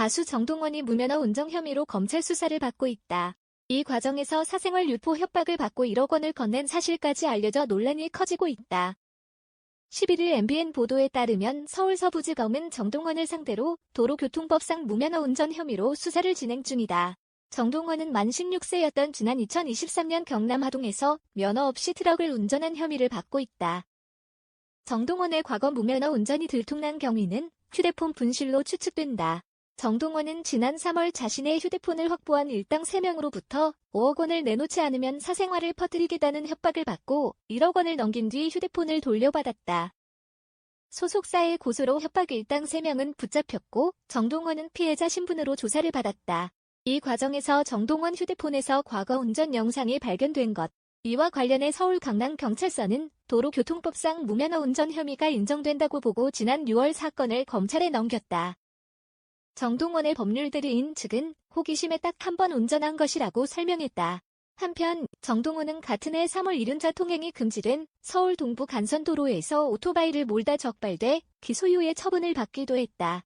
가수 정동원이 무면허 운전 혐의로 검찰 수사를 받고 있다. 이 과정에서 사생활 유포 협박을 받고 1억 원을 건넨 사실까지 알려져 논란이 커지고 있다. 11일 MBN 보도에 따르면 서울 서부지검은 정동원을 상대로 도로교통법상 무면허 운전 혐의로 수사를 진행 중이다. 정동원은 만 16세였던 지난 2023년 경남 하동에서 면허 없이 트럭을 운전한 혐의를 받고 있다. 정동원의 과거 무면허 운전이 들통난 경위는 휴대폰 분실로 추측된다. 정동원은 지난 3월 자신의 휴대폰을 확보한 일당 3명으로부터 5억 원을 내놓지 않으면 사생활을 퍼뜨리겠다는 협박을 받고 1억 원을 넘긴 뒤 휴대폰을 돌려받았다. 소속사의 고소로 협박 일당 3명은 붙잡혔고 정동원은 피해자 신분으로 조사를 받았다. 이 과정에서 정동원 휴대폰에서 과거 운전 영상이 발견된 것. 이와 관련해 서울 강남경찰서는 도로교통법상 무면허 운전 혐의가 인정된다고 보고 지난 6월 사건을 검찰에 넘겼다. 정동원의 법률대리인 측은 호기심에 딱 한 번 운전한 것이라고 설명했다. 한편 정동원은 같은 해 3월 이륜차 통행이 금지된 서울 동부 간선도로에서 오토바이를 몰다 적발돼 기소유예 처분을 받기도 했다.